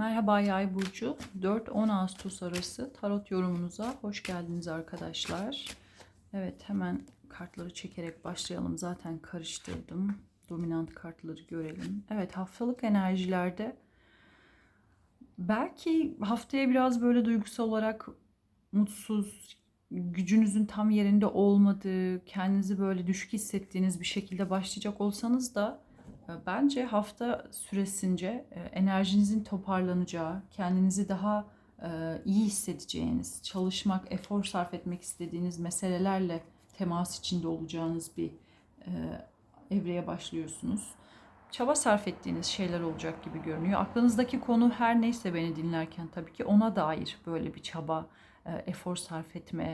Merhaba Yay burcu. 4-10 Ağustos arası tarot yorumunuza hoş geldiniz arkadaşlar. Evet hemen kartları çekerek başlayalım. Zaten karıştırdım. Dominant kartları görelim. Evet haftalık enerjilerde belki haftaya biraz böyle duygusal olarak mutsuz, gücünüzün tam yerinde olmadığı, kendinizi böyle düşük hissettiğiniz bir şekilde başlayacak olsanız da Bence hafta süresince e, enerjinizin toparlanacağı, kendinizi daha e, iyi hissedeceğiniz, çalışmak, efor sarf etmek istediğiniz meselelerle temas içinde olacağınız bir evreye başlıyorsunuz. Çaba sarf ettiğiniz şeyler olacak gibi görünüyor. Aklınızdaki konu her neyse beni dinlerken tabii ki ona dair böyle bir çaba, efor sarf etme,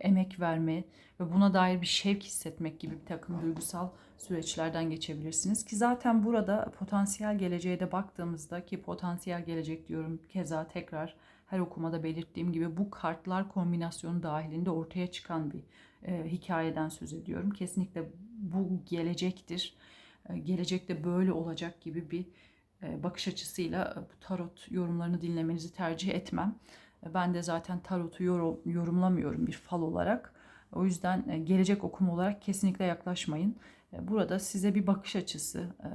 emek verme ve buna dair bir şevk hissetmek gibi bir takım duygusal süreçlerden geçebilirsiniz. Ki zaten burada potansiyel geleceğe de baktığımızda ki potansiyel gelecek diyorum keza tekrar her okumada belirttiğim gibi bu kartlar kombinasyonu dahilinde ortaya çıkan bir e, hikayeden söz ediyorum. Kesinlikle bu gelecektir. E, gelecekte böyle olacak gibi bir e, bakış açısıyla e, bu tarot yorumlarını dinlemenizi tercih etmem. Ben de zaten tarotu yorum, yorumlamıyorum bir fal olarak. O yüzden e, gelecek okuma olarak kesinlikle yaklaşmayın. E, burada size bir bakış açısı, e,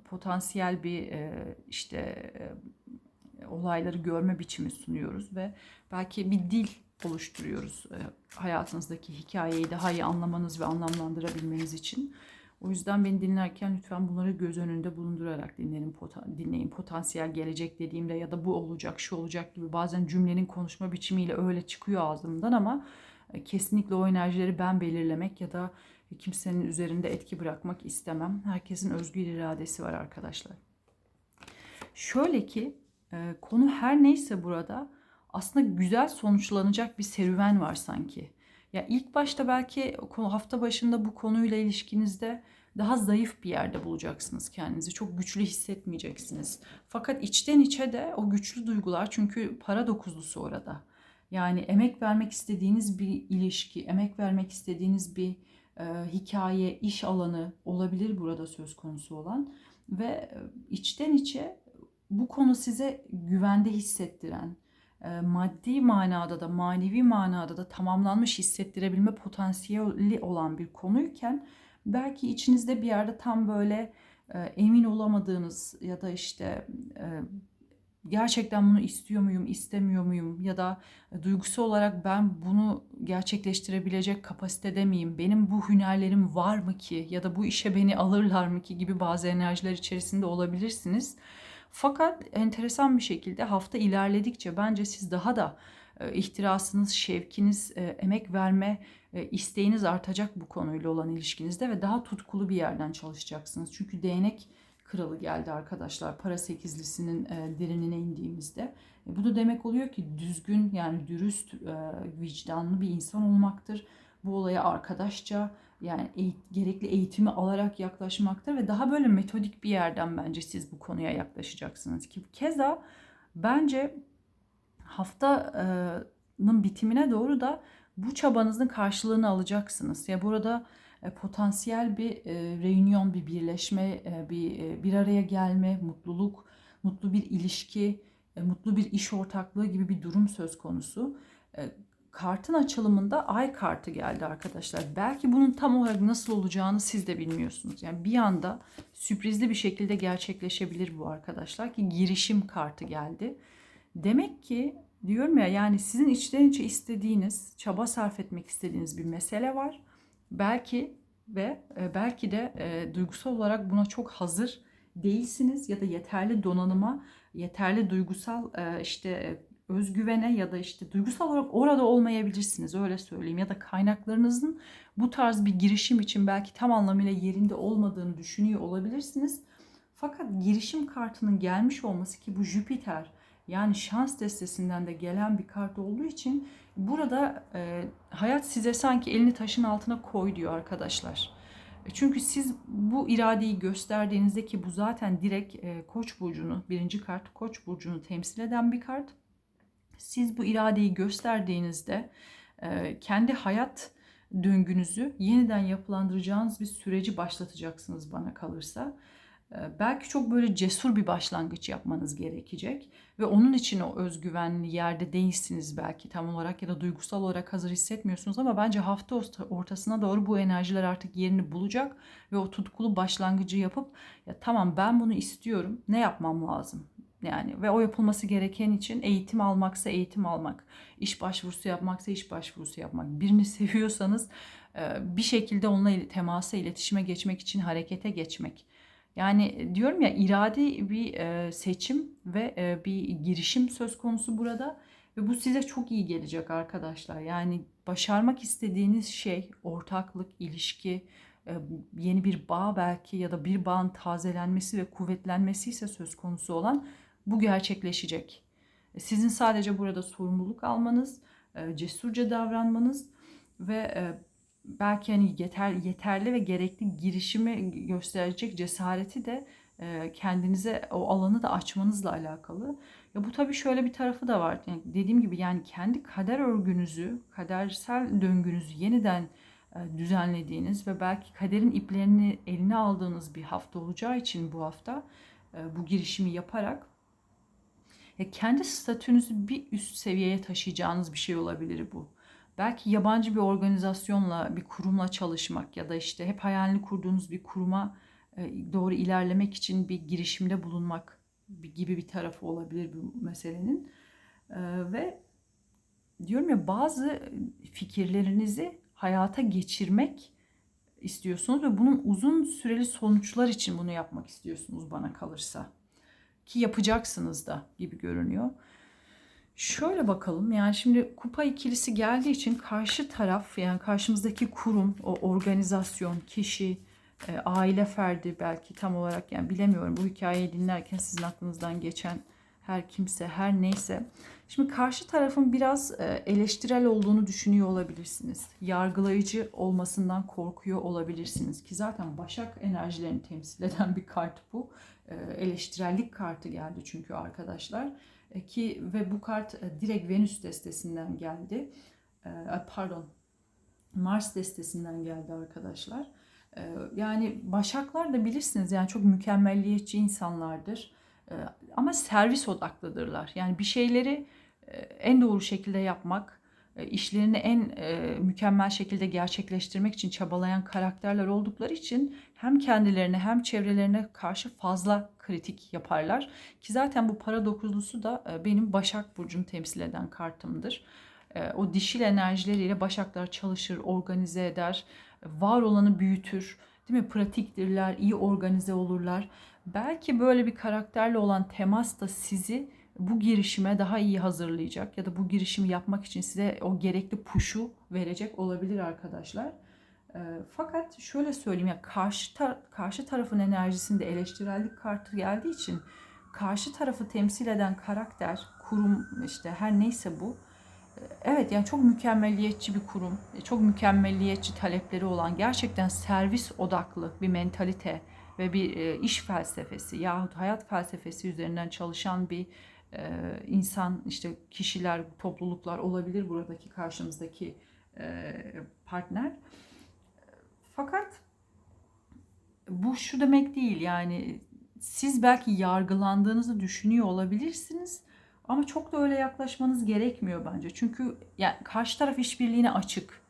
potansiyel bir işte olayları görme biçimi sunuyoruz ve belki bir dil oluşturuyoruz hayatınızdaki hikayeyi daha iyi anlamanız ve anlamlandırabilmeniz için. O yüzden beni dinlerken lütfen bunları göz önünde bulundurarak dinleyin, dinleyin. Potansiyel gelecek dediğimde ya da bu olacak, şu olacak gibi bazen cümlenin konuşma biçimiyle öyle çıkıyor ağzımdan ama kesinlikle o enerjileri ben belirlemek ya da kimsenin üzerinde etki bırakmak istemem. Herkesin özgür iradesi var arkadaşlar. Şöyle ki e, konu her neyse burada aslında güzel sonuçlanacak bir serüven var sanki. Ya ilk başta belki hafta başında bu konuyla ilişkinizde daha zayıf bir yerde bulacaksınız kendinizi. Çok güçlü hissetmeyeceksiniz. Fakat içten içe de o güçlü duygular çünkü para dokuzlusu orada. Yani emek vermek istediğiniz bir ilişki, emek vermek istediğiniz bir e, hikaye, iş alanı olabilir burada söz konusu olan ve e, içten içe bu konu size güvende hissettiren, maddi manada da manevi manada da tamamlanmış hissettirebilme potansiyeli olan bir konuyken belki içinizde bir yerde tam böyle e, emin olamadığınız ya da işte e, gerçekten bunu istiyor muyum, istemiyor muyum ya da e, duygusal olarak ben bunu gerçekleştirebilecek kapasitede miyim? Benim bu hünerlerim var mı ki ya da bu işe beni alırlar mı ki gibi bazı enerjiler içerisinde olabilirsiniz. Fakat enteresan bir şekilde hafta ilerledikçe bence siz daha da e, ihtirasınız, şevkiniz, e, emek verme isteğiniz artacak bu konuyla olan ilişkinizde ve daha tutkulu bir yerden çalışacaksınız. Çünkü değnek kralı geldi arkadaşlar. Para sekizlisinin e, derinine indiğimizde. E, bu da demek oluyor ki düzgün yani dürüst, e, vicdanlı bir insan olmaktır. Bu olaya arkadaşça yani eğit, gerekli eğitimi alarak yaklaşmaktır ve daha böyle metodik bir yerden bence siz bu konuya yaklaşacaksınız ki keza bence haftanın bitimine doğru da bu çabanızın karşılığını alacaksınız. Ya burada e, potansiyel bir e, reunion, bir birleşme, e, bir bir araya gelme, mutluluk, mutlu bir ilişki, mutlu bir iş ortaklığı gibi bir durum söz konusu. Kartın açılımında ay kartı geldi arkadaşlar. Belki bunun tam olarak nasıl olacağını siz de bilmiyorsunuz. Yani bir anda sürprizli bir şekilde gerçekleşebilir bu arkadaşlar ki girişim kartı geldi. Demek ki diyorum ya yani sizin içten içe istediğiniz, çaba sarf etmek istediğiniz bir mesele var belki ve e, belki de e, duygusal olarak buna çok hazır değilsiniz ya da yeterli donanıma, yeterli duygusal e, işte özgüvene ya da işte duygusal olarak orada olmayabilirsiniz öyle söyleyeyim ya da kaynaklarınızın bu tarz bir girişim için belki tam anlamıyla yerinde olmadığını düşünüyor olabilirsiniz. Fakat girişim kartının gelmiş olması ki bu Jüpiter yani şans destesinden de gelen bir kart olduğu için burada e, hayat size sanki elini taşın altına koy diyor arkadaşlar. E, çünkü siz bu iradeyi gösterdiğinizde ki bu zaten direkt e, Koç burcunu, birinci kart Koç burcunu temsil eden bir kart. Siz bu iradeyi gösterdiğinizde e, kendi hayat döngünüzü yeniden yapılandıracağınız bir süreci başlatacaksınız bana kalırsa. Ee, belki çok böyle cesur bir başlangıç yapmanız gerekecek ve onun için o özgüvenli yerde değilsiniz belki tam olarak ya da duygusal olarak hazır hissetmiyorsunuz ama bence hafta ortasına doğru bu enerjiler artık yerini bulacak ve o tutkulu başlangıcı yapıp ya tamam ben bunu istiyorum ne yapmam lazım yani ve o yapılması gereken için eğitim almaksa eğitim almak, iş başvurusu yapmaksa iş başvurusu yapmak. Birini seviyorsanız bir şekilde onunla temasa, iletişime geçmek için harekete geçmek. Yani diyorum ya iradi bir seçim ve bir girişim söz konusu burada ve bu size çok iyi gelecek arkadaşlar. Yani başarmak istediğiniz şey ortaklık, ilişki, yeni bir bağ belki ya da bir bağın tazelenmesi ve kuvvetlenmesi ise söz konusu olan bu gerçekleşecek. Sizin sadece burada sorumluluk almanız, cesurca davranmanız ve belki hani yeter yeterli ve gerekli girişimi gösterecek cesareti de kendinize o alanı da açmanızla alakalı. Ya bu tabii şöyle bir tarafı da var. Yani dediğim gibi yani kendi kader örgünüzü, kadersel döngünüzü yeniden düzenlediğiniz ve belki kaderin iplerini eline aldığınız bir hafta olacağı için bu hafta bu girişimi yaparak kendi statünüzü bir üst seviyeye taşıyacağınız bir şey olabilir bu. Belki yabancı bir organizasyonla, bir kurumla çalışmak ya da işte hep hayalini kurduğunuz bir kuruma e, doğru ilerlemek için bir girişimde bulunmak gibi bir tarafı olabilir bu meselenin. E, ve diyorum ya bazı fikirlerinizi hayata geçirmek istiyorsunuz ve bunun uzun süreli sonuçlar için bunu yapmak istiyorsunuz bana kalırsa. Ki yapacaksınız da gibi görünüyor. Şöyle bakalım yani şimdi kupa ikilisi geldiği için karşı taraf yani karşımızdaki kurum, o organizasyon, kişi, e, aile ferdi belki tam olarak yani bilemiyorum bu hikayeyi dinlerken sizin aklınızdan geçen her kimse her neyse. Şimdi karşı tarafın biraz e, eleştirel olduğunu düşünüyor olabilirsiniz. Yargılayıcı olmasından korkuyor olabilirsiniz ki zaten Başak enerjilerini temsil eden bir kart bu. E, eleştirellik kartı geldi çünkü arkadaşlar. E, ki ve bu kart e, direkt Venüs destesinden geldi. Pardon. Mars destesinden geldi arkadaşlar. Yani Başaklar da bilirsiniz yani çok mükemmelliyetçi insanlardır. Ama servis odaklıdırlar. Yani bir şeyleri en doğru şekilde yapmak, işlerini en mükemmel şekilde gerçekleştirmek için çabalayan karakterler oldukları için hem kendilerine hem çevrelerine karşı fazla kritik yaparlar. Ki zaten bu para dokuzlusu da e, benim Başak Burcu'nu temsil eden kartımdır. E, o dişil enerjileriyle Başaklar çalışır, organize eder, var olanı büyütür. Değil mi? Pratiktirler, iyi organize olurlar. Belki böyle bir karakterle olan temas da sizi bu girişime daha iyi hazırlayacak ya da bu girişimi yapmak için size o gerekli puşu verecek olabilir arkadaşlar. Fakat şöyle söyleyeyim ya karşı tar- karşı tarafın enerjisinde eleştirellik kartı geldiği için karşı tarafı temsil eden karakter, kurum işte her neyse bu Evet yani çok mükemmelliyetçi bir kurum, e, çok mükemmelliyetçi talepleri olan gerçekten servis odaklı bir mentalite ve bir e, iş felsefesi yahut hayat felsefesi üzerinden çalışan bir insan işte kişiler, topluluklar olabilir buradaki karşımızdaki partner. Fakat bu şu demek değil yani siz belki yargılandığınızı düşünüyor olabilirsiniz ama çok da öyle yaklaşmanız gerekmiyor bence. Çünkü yani karşı taraf işbirliğine açık.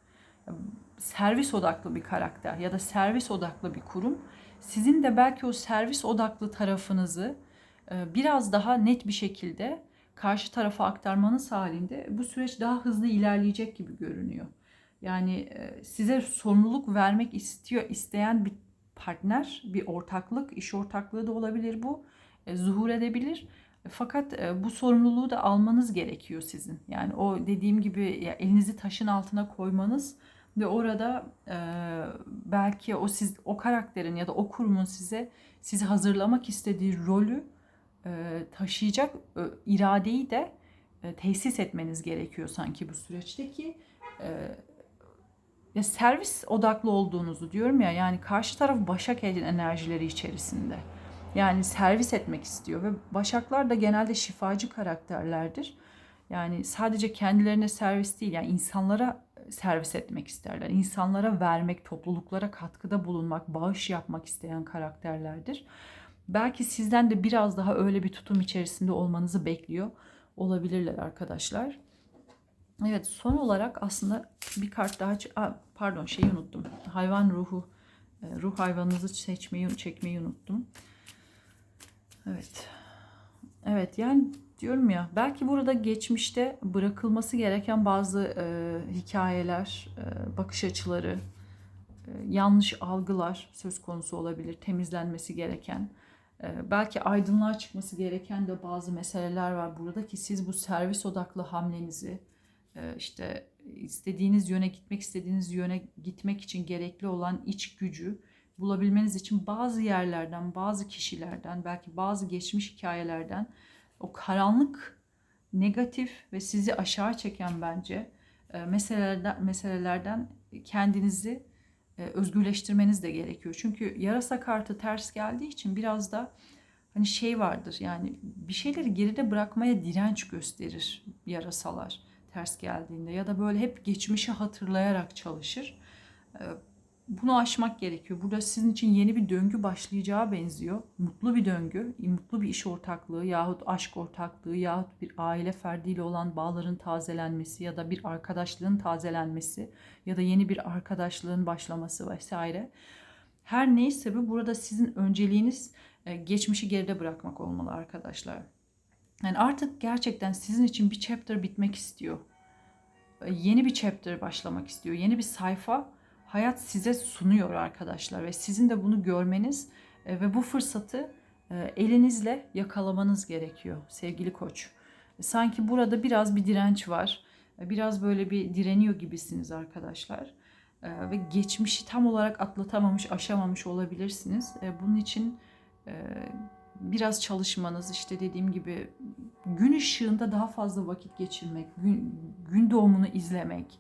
Servis odaklı bir karakter ya da servis odaklı bir kurum. Sizin de belki o servis odaklı tarafınızı e, biraz daha net bir şekilde karşı tarafa aktarmanız halinde bu süreç daha hızlı ilerleyecek gibi görünüyor. Yani e, size sorumluluk vermek istiyor isteyen bir partner, bir ortaklık, iş ortaklığı da olabilir bu. E, zuhur edebilir. Fakat bu sorumluluğu da almanız gerekiyor sizin. Yani o dediğim gibi elinizi taşın altına koymanız ve orada e, belki o siz o karakterin ya da o kurumun size sizi hazırlamak istediği rolü e, taşıyacak e, iradeyi de e, tesis etmeniz gerekiyor sanki bu süreçte ki ya servis odaklı olduğunuzu diyorum ya yani karşı taraf Başak enerjileri içerisinde. Yani servis etmek istiyor ve Başaklar da genelde şifacı karakterlerdir. Yani sadece kendilerine servis değil yani insanlara servis etmek isterler. İnsanlara vermek, topluluklara katkıda bulunmak, bağış yapmak isteyen karakterlerdir. belki sizden de biraz daha öyle bir tutum içerisinde olmanızı bekliyor olabilirler arkadaşlar. Evet son olarak aslında bir kart daha Aa, pardon şeyi unuttum. Hayvan ruhu e, ruh hayvanınızı seçmeyi çekmeyi unuttum. Evet. Evet yani diyorum ya belki burada geçmişte bırakılması gereken bazı e, hikayeler, e, bakış açıları, e, yanlış algılar söz konusu olabilir. Temizlenmesi gereken. E, belki aydınlığa çıkması gereken de bazı meseleler var burada ki siz bu servis odaklı hamlenizi işte istediğiniz yöne gitmek istediğiniz yöne gitmek için gerekli olan iç gücü bulabilmeniz için bazı yerlerden, bazı kişilerden, belki bazı geçmiş hikayelerden o karanlık, negatif ve sizi aşağı çeken bence e, meselelerden, meselelerden kendinizi e, özgürleştirmeniz de gerekiyor. Çünkü yarasa kartı ters geldiği için biraz da hani şey vardır yani bir şeyleri geride bırakmaya direnç gösterir yarasalar ters geldiğinde ya da böyle hep geçmişi hatırlayarak çalışır. E, bunu aşmak gerekiyor. Burada sizin için yeni bir döngü başlayacağı benziyor. Mutlu bir döngü, mutlu bir iş ortaklığı yahut aşk ortaklığı yahut bir aile ferdiyle olan bağların tazelenmesi ya da bir arkadaşlığın tazelenmesi ya da yeni bir arkadaşlığın başlaması vesaire. Her neyse bu burada sizin önceliğiniz e, geçmişi geride bırakmak olmalı arkadaşlar. Yani artık gerçekten sizin için bir chapter bitmek istiyor. E, Yeni bir chapter başlamak istiyor. Yeni bir sayfa hayat size sunuyor arkadaşlar ve sizin de bunu görmeniz e, ve bu fırsatı e, elinizle yakalamanız gerekiyor sevgili koç. E, Sanki burada biraz bir direnç var. Biraz böyle bir direniyor gibisiniz arkadaşlar. Ve geçmişi tam olarak atlatamamış, aşamamış olabilirsiniz. Bunun için biraz çalışmanız, işte dediğim gibi gün ışığında daha fazla vakit geçirmek, gün, gün doğumunu izlemek,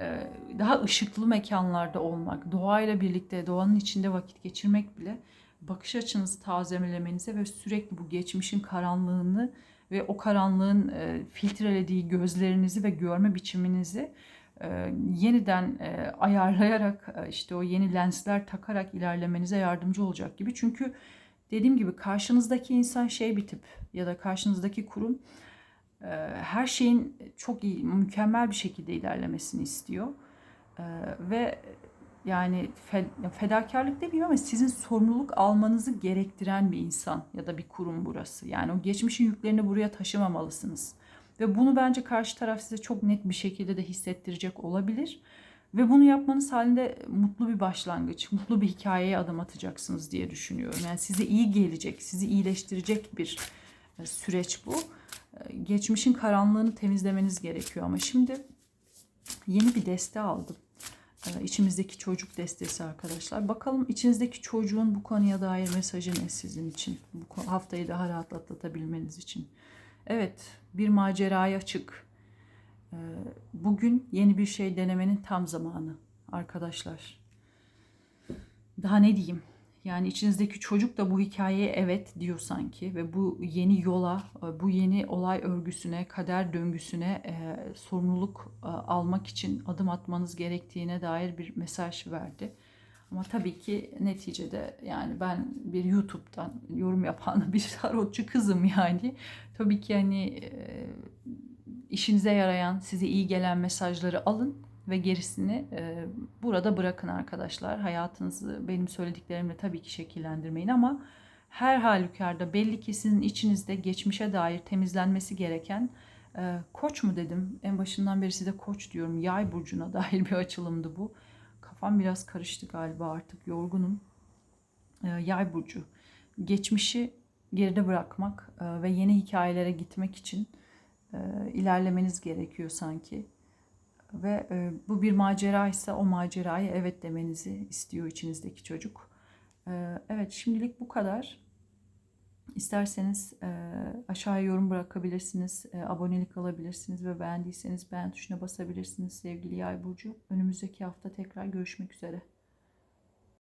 e, daha ışıklı mekanlarda olmak, doğayla birlikte doğanın içinde vakit geçirmek bile bakış açınızı tazelemenize ve sürekli bu geçmişin karanlığını ve o karanlığın e, filtrelediği gözlerinizi ve görme biçiminizi e, yeniden ayarlayarak işte o yeni lensler takarak ilerlemenize yardımcı olacak gibi. Çünkü dediğim gibi karşınızdaki insan şey bir tip ya da karşınızdaki kurum e, her şeyin çok iyi, mükemmel bir şekilde ilerlemesini istiyor. E, ve yani fe- fedakarlık demeyeyim ama sizin sorumluluk almanızı gerektiren bir insan ya da bir kurum burası. Yani o geçmişin yüklerini buraya taşımamalısınız. Ve bunu bence karşı taraf size çok net bir şekilde de hissettirecek olabilir. Ve bunu yapmanız halinde mutlu bir başlangıç, mutlu bir hikayeye adım atacaksınız diye düşünüyorum. Yani size iyi gelecek, sizi iyileştirecek bir e, süreç bu. E, Geçmişin karanlığını temizlemeniz gerekiyor ama şimdi yeni bir deste aldım. E, İçimizdeki çocuk destesi arkadaşlar. Bakalım içinizdeki çocuğun bu konuya dair mesajı ne sizin için? Bu haftayı daha rahat atlatabilmeniz için. Evet, bir maceraya çık. Ee, Bugün yeni bir şey denemenin tam zamanı arkadaşlar. Daha ne diyeyim? Yani içinizdeki çocuk da bu hikayeye evet diyor sanki ve bu yeni yola, bu yeni olay örgüsüne, kader döngüsüne e, sorumluluk e, almak için adım atmanız gerektiğine dair bir mesaj verdi. Ama tabii ki neticede yani ben bir YouTube'dan yorum yapan bir tarotçu kızım yani. Tabii ki hani e, işinize yarayan, size iyi gelen mesajları alın ve gerisini e, burada bırakın arkadaşlar. Hayatınızı benim söylediklerimle tabii ki şekillendirmeyin ama her halükarda belli ki sizin içinizde geçmişe dair temizlenmesi gereken e, koç mu dedim? En başından beri size koç diyorum. Yay burcuna dair bir açılımdı bu. Kafam biraz karıştı galiba artık yorgunum. E, yay burcu. Geçmişi geride bırakmak e, ve yeni hikayelere gitmek için e, ilerlemeniz gerekiyor sanki. Ve e, bu bir macera ise o maceraya evet demenizi istiyor içinizdeki çocuk. E, evet şimdilik bu kadar. İsterseniz e, aşağıya yorum bırakabilirsiniz, e, abonelik alabilirsiniz ve beğendiyseniz beğen tuşuna basabilirsiniz sevgili Yay Burcu. Önümüzdeki hafta tekrar görüşmek üzere.